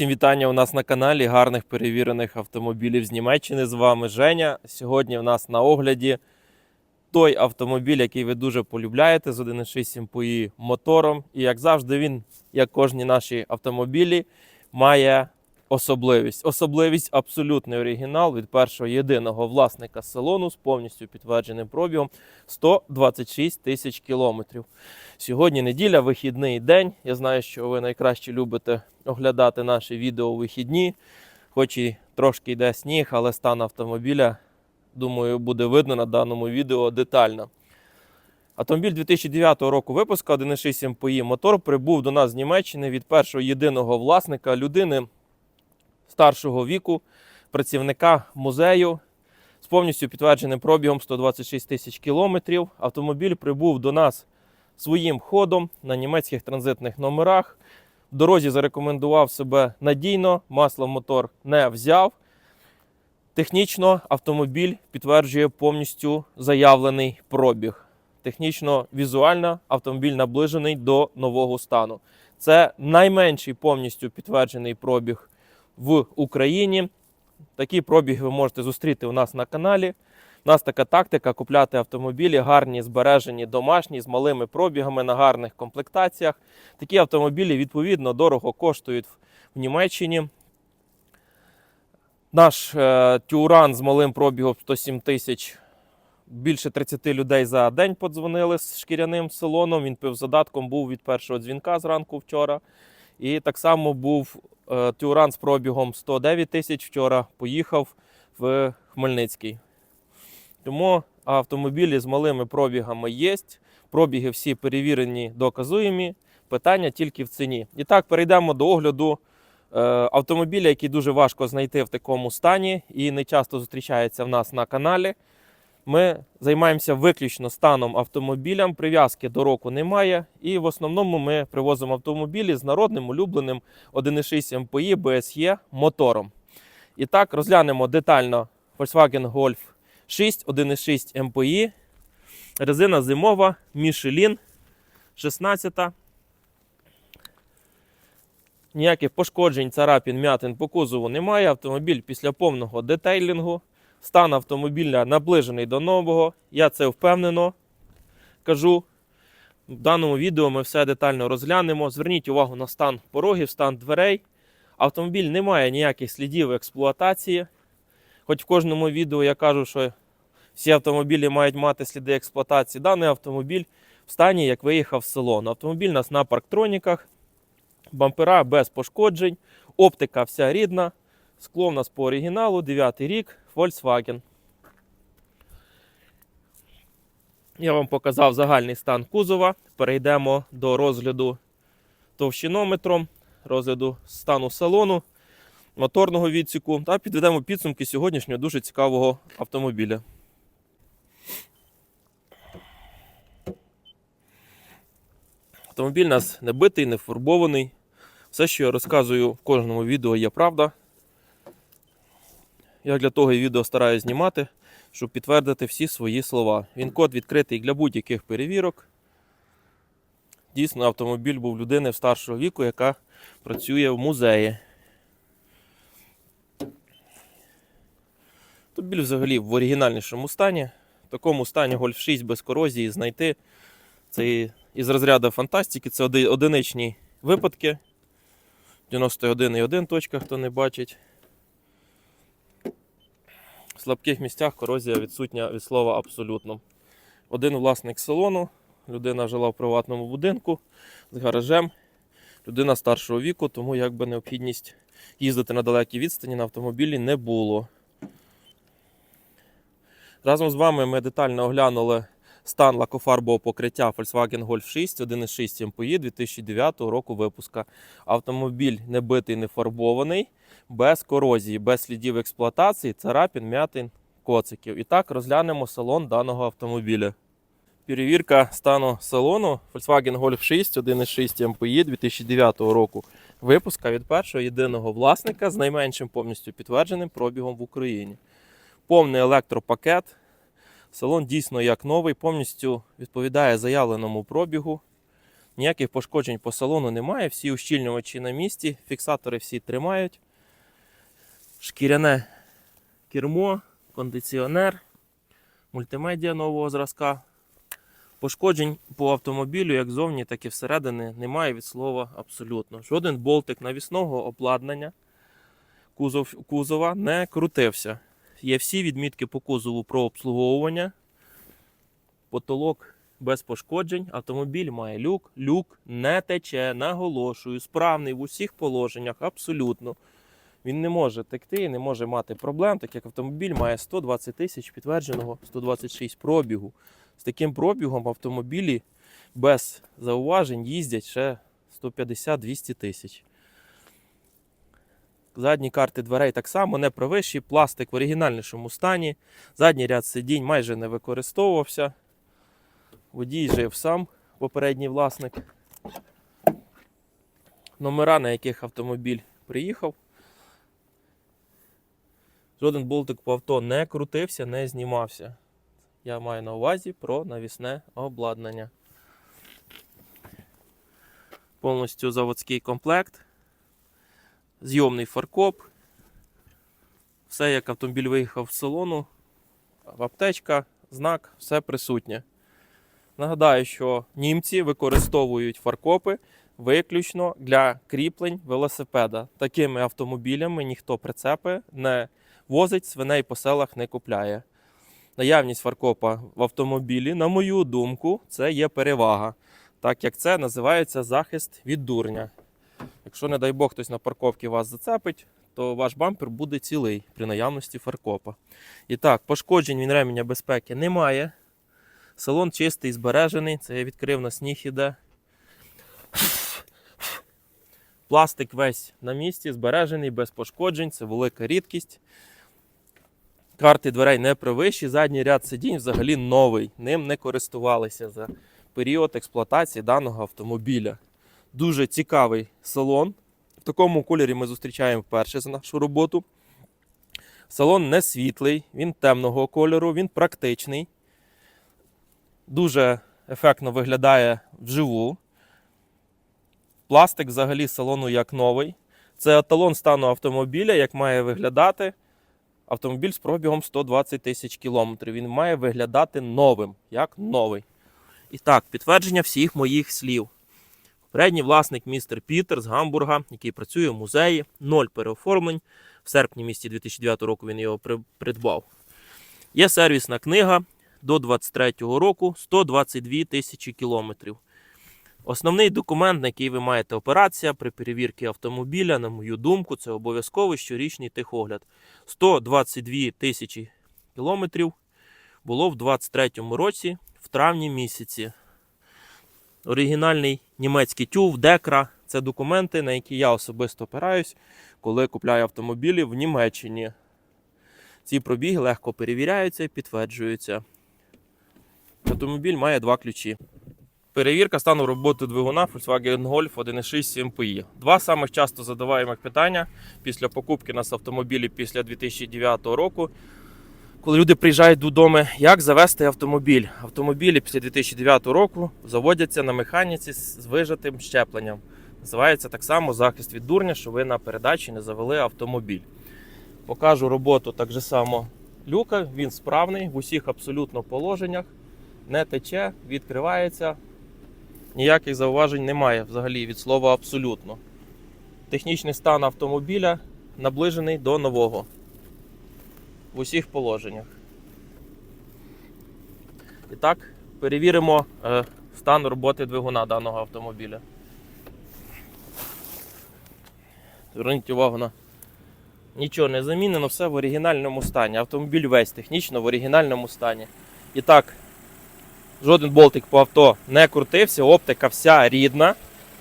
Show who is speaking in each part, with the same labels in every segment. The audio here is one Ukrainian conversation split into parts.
Speaker 1: Всім вітання у нас на каналі гарних перевірених автомобілів з Німеччини. З вами Женя. Сьогодні в нас на огляді той автомобіль, який ви дуже полюбляєте з 1.6 MPI мотором. І як завжди, він, як кожні наші автомобілі, має особливість. Особливість абсолютний оригінал від першого єдиного власника салону з повністю підтвердженим пробігом 126 тисяч кілометрів. Сьогодні неділя, вихідний день. Я знаю, що ви найкраще любите оглядати наші відео у вихідні. Хоч і трошки йде сніг, але стан автомобіля, думаю, буде видно на даному відео детально. Автомобіль 2009 року випуску 1.6 MPI мотор прибув до нас з Німеччини від першого єдиного власника людини старшого віку, працівника музею з повністю підтвердженим пробігом 126 тисяч кілометрів. Автомобіль прибув до нас своїм ходом на німецьких транзитних номерах. В дорозі зарекомендував себе надійно, масло в мотор не взяв. Технічно автомобіль підтверджує повністю заявлений пробіг. Технічно, візуально автомобіль наближений до нового стану. Це найменший повністю підтверджений пробіг в Україні. Такі пробіги ви можете зустріти у нас на каналі. У нас така тактика купляти автомобілі гарні, збережені, домашні, з малими пробігами на гарних комплектаціях. Такі автомобілі, відповідно, дорого коштують в Німеччині. Наш е, Тюран з малим пробігом 107 тисяч. Більше 30 людей за день подзвонили з шкіряним салоном. Він пив задатком був від першого дзвінка зранку вчора. І так само був Тюран з пробігом 109 тисяч вчора. Поїхав в Хмельницький. Тому автомобілі з малими пробігами є. Пробіги всі перевірені, доказуємі. Питання тільки в ціні. І так, перейдемо до огляду е, автомобіля, який дуже важко знайти в такому стані і не часто зустрічається в нас на каналі. Ми займаємося виключно станом автомобілям, прив'язки до року немає. І в основному ми привозимо автомобілі з народним улюбленим 1.6 MPI BSE мотором. І так, розглянемо детально Volkswagen Golf 6, 1.6 MPI. Резина зимова, Michelin 16. Ніяких пошкоджень, царапін, м'ятин по кузову немає. Автомобіль після повного детейлінгу. Стан автомобіля наближений до нового. Я це впевнено кажу. В даному відео ми все детально розглянемо. Зверніть увагу на стан порогів, стан дверей. Автомобіль не має ніяких слідів експлуатації. Хоч в кожному відео я кажу, що всі автомобілі мають мати сліди експлуатації. Даний автомобіль в стані, як виїхав з салону. Автомобіль у нас на парктроніках, бампера без пошкоджень, оптика вся рідна, скло в нас по оригіналу, 9 рік, Volkswagen. Я вам показав загальний стан кузова. Перейдемо до розгляду товщинометром, розгляду стану салону, моторного відсіку та підведемо підсумки сьогоднішнього дуже цікавого автомобіля. Автомобіль у нас не битий, не фарбований. Все, що я розказую в кожному відео, є правда. Я для того і відео стараюся знімати, щоб підтвердити всі свої слова. Він код відкритий для будь-яких перевірок. Дійсно, автомобіль був людини старшого віку, яка працює в музеї. Автомобіль взагалі в оригінальнішому стані. В такому стані Golf 6 без корозії знайти. Це із розряду фантастики, це одиничні випадки. 91,1 точка, хто не бачить. В слабких місцях корозія відсутня від слова абсолютно. Один власник салону, людина жила в приватному будинку з гаражем. Людина старшого віку, тому якби необхідність їздити на далекій відстані на автомобілі не було. Разом з вами ми детально оглянули стан лакофарбового покриття Volkswagen Golf 6 1.6 MPI 2009 року випуска. Автомобіль не битий, не фарбований, без корозії, без слідів експлуатації, царапін, м'ятин, коциків. І так розглянемо салон даного автомобіля. Перевірка стану салону Volkswagen Golf 6 1.6 MPI 2009 року випуска від першого єдиного власника з найменшим повністю підтвердженим пробігом в Україні. Повний електропакет. Салон дійсно як новий, повністю відповідає заявленому пробігу. Ніяких пошкоджень по салону немає, всі ущільнювачі на місці, фіксатори всі тримають. Шкіряне кермо, кондиціонер, мультимедіа нового зразка. Пошкоджень по автомобілю, як зовні, так і всередині, немає від слова абсолютно. Жоден болтик навісного обладнання кузов, кузова не крутився. Є всі відмітки по кузову про обслуговування. Потолок без пошкоджень. Автомобіль має люк. Люк не тече, наголошую, справний в усіх положеннях, абсолютно. Він не може текти, не може мати проблем, так як автомобіль має 120 тисяч підтвердженого 126 пробігу. З таким пробігом автомобілі без зауважень їздять ще 150-200 тисяч. Задні карти дверей так само не провищі, пластик в оригінальнішому стані. Задній ряд сидінь майже не використовувався. Водій жив сам, попередній власник. Номера, на яких автомобіль приїхав. Жоден болтик по авто не крутився, не знімався. Я маю на увазі про навісне обладнання. Повністю заводський комплект. Зйомний фаркоп. Все як автомобіль виїхав з салону. Аптечка, знак, все присутнє. Нагадаю, що німці використовують фаркопи виключно для кріплень велосипеда. Такими автомобілями ніхто прицепи не возить, свиней по селах не купляє. Наявність фаркопа в автомобілі, на мою думку, це є перевага, так як це називається захист від дурня. Якщо, не дай Бог, хтось на парковці вас зацепить, то ваш бампер буде цілий при наявності фаркопа. І так, пошкоджень він ременя безпеки немає. Салон чистий, збережений. Це я відкрив на сніг іде. Пластик весь на місці, збережений, без пошкоджень, це велика рідкість. Карти дверей не провищі, задній ряд сидінь взагалі новий. Ним не користувалися за період експлуатації даного автомобіля. Дуже цікавий салон. В такому кольорі ми зустрічаємо вперше за нашу роботу. Салон не світлий, він темного кольору, він практичний. Дуже ефектно виглядає вживу. Пластик взагалі салону як новий. Це еталон стану автомобіля, як має виглядати автомобіль з пробігом 120 тисяч кілометрів. Він має виглядати новим, як новий. І так, підтвердження всіх моїх слів. Передній власник містер Пітер з Гамбурга, який працює в музеї, ноль переоформлень. В серпні місті 2009 року він його придбав. Є сервісна книга до 23-го року 122 тисячі кілометрів. Основний документ, на який ви маєте операція при перевірці автомобіля, на мою думку, це обов'язковий щорічний техогляд. 122 тисячі кілометрів було в 23-му році, в травні місяці. Оригінальний німецький тюв, декра це документи, на які я особисто опираюсь, коли купляю автомобілі в Німеччині. Ці пробіги легко перевіряються і підтверджуються. Автомобіль має два ключі. Перевірка стану роботи двигуна Volkswagen Golf 1.6 MPI. Два самих часто задаваємих питання після покупки нас автомобілі після 2009 року. Коли люди приїжджають додому, як завести автомобіль? Автомобілі після 2009 року заводяться на механіці з вижатим щепленням. Називається так само захист від дурня, що ви на передачі не завели автомобіль. Покажу роботу так же само люка. Він справний в усіх абсолютно положеннях. Не тече, відкривається. Ніяких зауважень немає взагалі від слова абсолютно. Технічний стан автомобіля наближений до нового в усіх положеннях. І так, перевіримо е, стан роботи двигуна даного автомобіля. Зверніть увагу на нічого не замінено, все в оригінальному стані. Автомобіль весь технічно в оригінальному стані. І так, жоден болтик по авто не крутився, оптика вся рідна.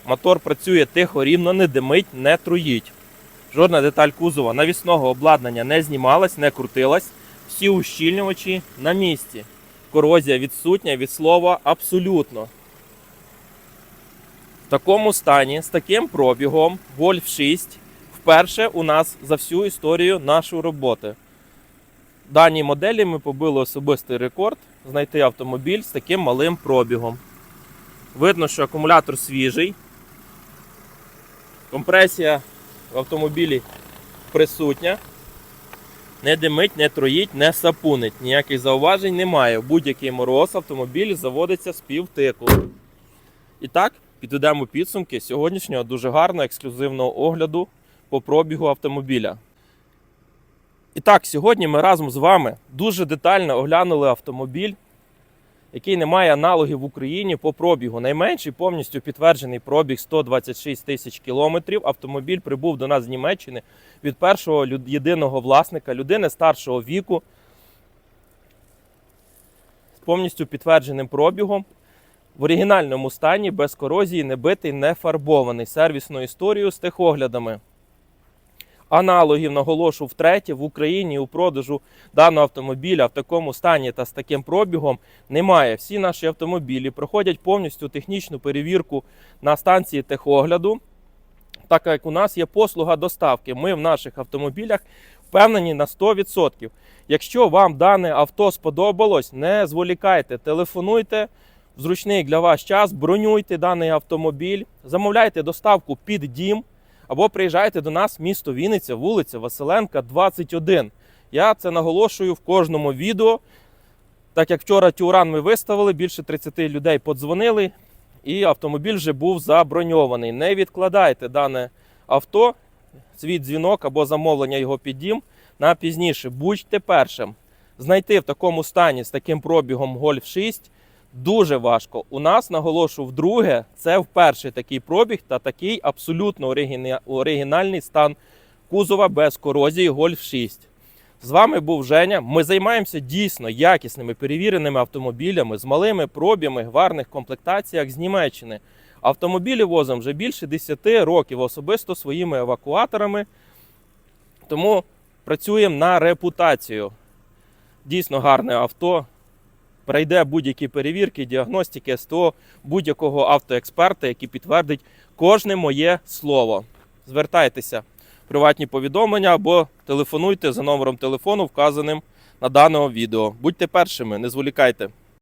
Speaker 1: Мотор працює тихо, рівно, не димить, не труїть. Жодна деталь кузова навісного обладнання не знімалась, не крутилась. Всі ущільнювачі на місці. Корозія відсутня від слова абсолютно. В такому стані, з таким пробігом, Golf 6 вперше у нас за всю історію нашої роботи. Даній моделі ми побили особистий рекорд знайти автомобіль з таким малим пробігом. Видно, що акумулятор свіжий. Компресія в автомобілі присутня. Не димить, не троїть, не сапунить. Ніяких зауважень немає. Будь-який мороз автомобіль заводиться з півтику. І так, підведемо підсумки сьогоднішнього дуже гарного ексклюзивного огляду по пробігу автомобіля. І так, сьогодні ми разом з вами дуже детально оглянули автомобіль, який не має аналогів в Україні по пробігу. Найменший повністю підтверджений пробіг 126 тисяч кілометрів. Автомобіль прибув до нас з Німеччини від першого єдиного власника, людини старшого віку, з повністю підтвердженим пробігом. В оригінальному стані, без корозії, не битий, не фарбований. Сервісною історією з техоглядами. Аналогів наголошу втретє в Україні у продажу даного автомобіля в такому стані та з таким пробігом немає. Всі наші автомобілі проходять повністю технічну перевірку на станції техогляду, так як у нас є послуга доставки. Ми в наших автомобілях впевнені на 100%. Якщо вам дане авто сподобалось, не зволікайте, телефонуйте в зручний для вас час, бронюйте даний автомобіль, замовляйте доставку під дім або приїжджайте до нас місто Вінниця, вулиця Василенка, 21. Я це наголошую в кожному відео. Так як вчора Тюран ми виставили, більше 30 людей подзвонили, і автомобіль вже був заброньований. Не відкладайте дане авто, свій дзвінок або замовлення його під дім на пізніше. Будьте першим. Знайти в такому стані з таким пробігом Golf 6 дуже важко. У нас наголошую вдруге, це вперше такий пробіг та такий абсолютно оригінальний стан кузова без корозії Golf 6. З вами був Женя. Ми займаємося дійсно якісними перевіреними автомобілями з малими пробігами в гарних комплектаціях з Німеччини. Автомобілі возимо вже більше 10 років, особисто своїми евакуаторами. Тому працюємо на репутацію. Дійсно гарне авто. Пройде будь-які перевірки, діагностики СТО будь-якого автоексперта, який підтвердить кожне моє слово. Звертайтеся в приватні повідомлення або телефонуйте за номером телефону, вказаним на даному відео. Будьте першими, не зволікайте.